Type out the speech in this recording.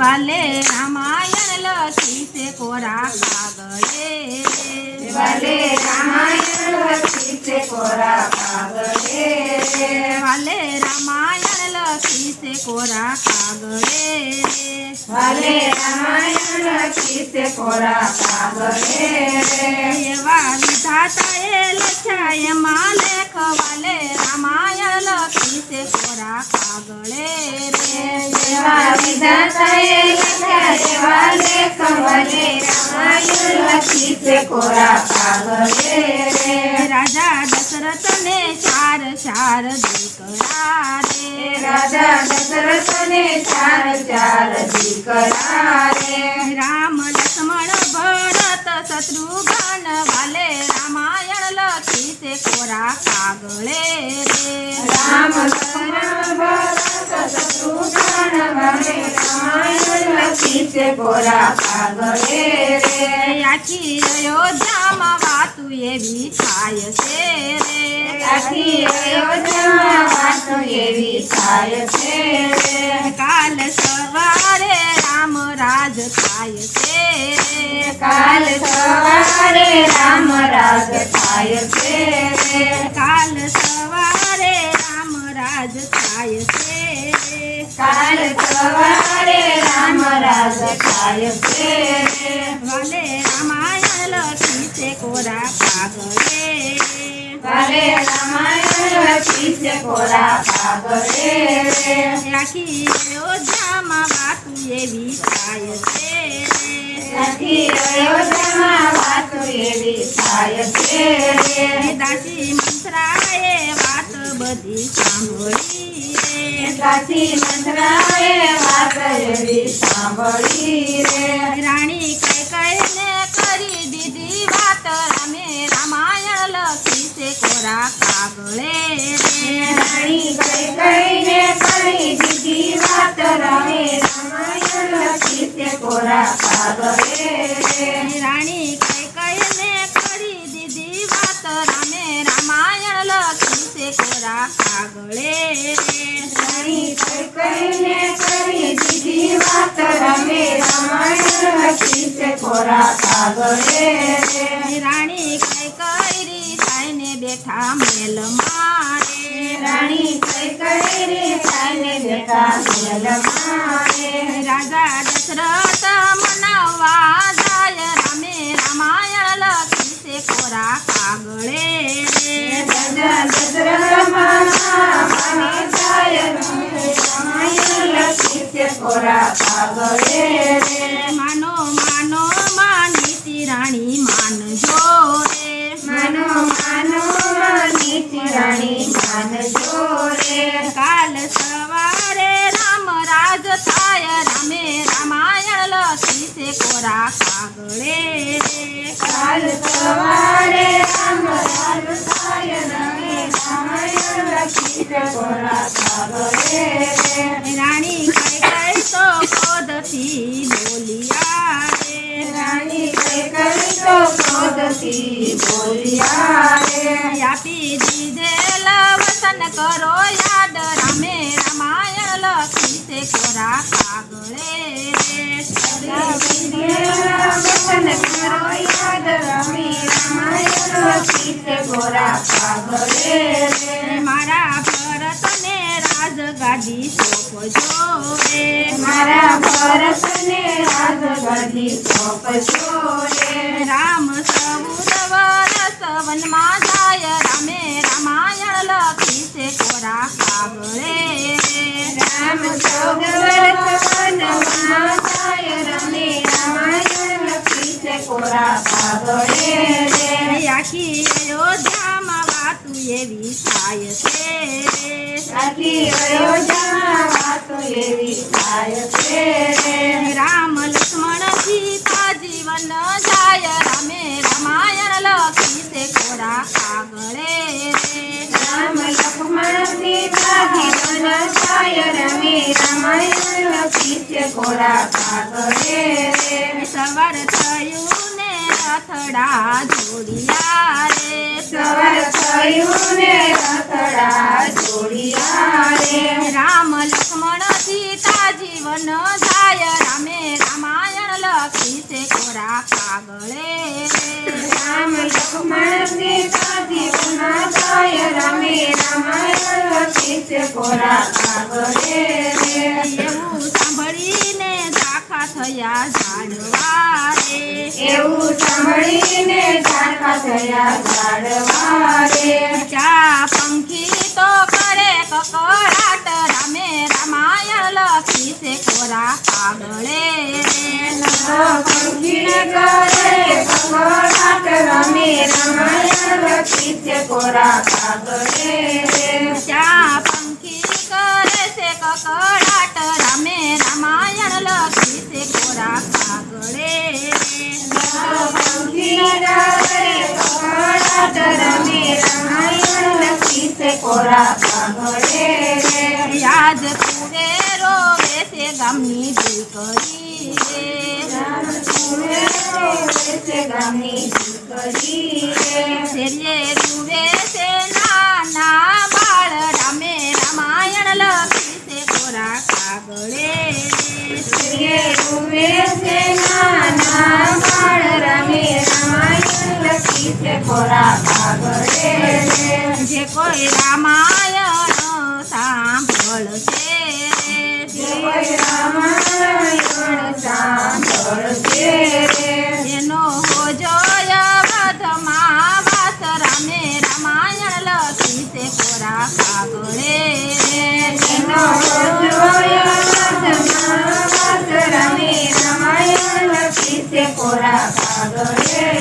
वाले रामायण लक्ष्मी से कोरा खा गए वाले रामायण लक्ष्मी से कोरा खा गए वाले रामायण लक्ष्मी से कोरा खा गए वाले रामायण लक्ष्मी से कोरा खा गए वाली धाता ए लछाय माले खवाले देवाले कमले रामायणचे राजा दशरथने चार चार दिकरा रे राजा दशरथने चार चार दिकरा रे राम लक्ष्मण भरत शत्रुघ्न वाले रामायण लखीचे कोरा कागळे. રામાયણ લખી છે કોરા કાગળે રે આખી અયોધ્યામાં વાતું એવી થાય છે રે આખી અયોધ્યામાં વાતો એવી થાય છે રે કાલ સવારે રામ રાજ થાય છે રે કાલ સવારે રામ રાજ થાય છે રે કાલ સવારે રામ રાજ થાય છે રે કાલ સવારે રામ રાજ થાય છે રે વાલે રામાયણ લખી છે કોરા કાગળે કાલે રામાયણ લખી છે કોરા કાગળે રે આખી અયોધ્યામાં વાતું એવી થાય છે આખી અયોધ્યામાં વાતો એવી થાય છે રે દાસી મંત્રાએ બધી સાંભળી કાશી મંત્રાએ વાત એવી સાંભળી રે. રાણી કઈ કઈને કરી દીધી વાત રામે રામાયણ લખી છે કોરા કાગળે રાણી કઈ કઈને કરી દીધી વાત રામે રામાયણ લખી છે કોરા કાગળે કાગળે રાણી કઈ કરી દીધી વાત રમે રામાયણ લખી છે કોરા કાગળે રાણી કઈ કરી થઈને બેઠા મેલ મારે. રાણી કઈ કરી થાઈને બેઠા મેલ મારે. રાજા દશરથ મનાવા જાય રામે રામાયણ લખી છે કોરા કાગળે. રાજા દશરથ મને માનો માનો માનીતી રાણી માનજો રે માનો માનો માની રાણી માનજો રે કાલ સવારે રામ રાજ થાય રામે રામાયણ લખી છે કોરા કાગળે. કાલ સવારે રાણી કઈ કઈ તો ક્રોધથી બોલિયા રે રાણી કઈ કઈ તો ક્રોધથી બોલ્યા રે આપી દીધેલા વસન કરો યાદ રે રાજગાદી સોંપજો રે મારા ભરતને રાજગાદી સોંપજો રે રામ સૌદ વરસ વનમાં જાય. રામે રામાયણ લખી છે કોરા કાગળે. રામ ચૌદ વર્ષ આખી અયોધ્યામાં વાતું એવી થાય છે. આખી અયોધ્યામાં વાતો એવી થાય છે. રામ લક્ષ્મણ સીતા જીવન જાય રામે રામાયણ લખી તે કોરા કાગળે. રામ લક્ષ્મણ સીતા જીવન જાય રમે રામાયણ લખી તે કોરા કાગળે. રે સવાર થયું ને અથડા જોડિયા રે સવાર થયું ને અથડા જોડિયા રે રામ લક્ષ્મણ સીતા જીવન જાય. રામે રામાયણ લખી છે કોરા કાગળે. રામ લક્ષ્મણ સીતા જીવન જાય. રામે રામાયણ લખી છે કોરા કાગળે. એવું સાંભળીને શાખા થયા ઝાડ એવું સાંભળીને ઝાંખા થયા ઝાડવા રે ચા પંખી તો કરે કકડાટ રામે રામાયણ લખી છે કોરા કાગળે પંખીને કરે કકડાટ રમે રામાયણ લખી છે કોરા કાગળે યાદ તુરે રોવે છે ગામની દીકરી રે ગામની દીકરી રે શેરીએ રૂવે છે નાના બાળ રામે રામાયણ લખી છે કોરા કાગળે પ્રિય રૂવે છે નાના બાળ રમે રામાયણ લખી છે કોરા કાગળે રે જે કોઈ રામાયણ સાંભળશે એનો હોજોય વધમાં વાસ રામે રામાયણ લખી છે કોરા કાગળે કોરા કાગળે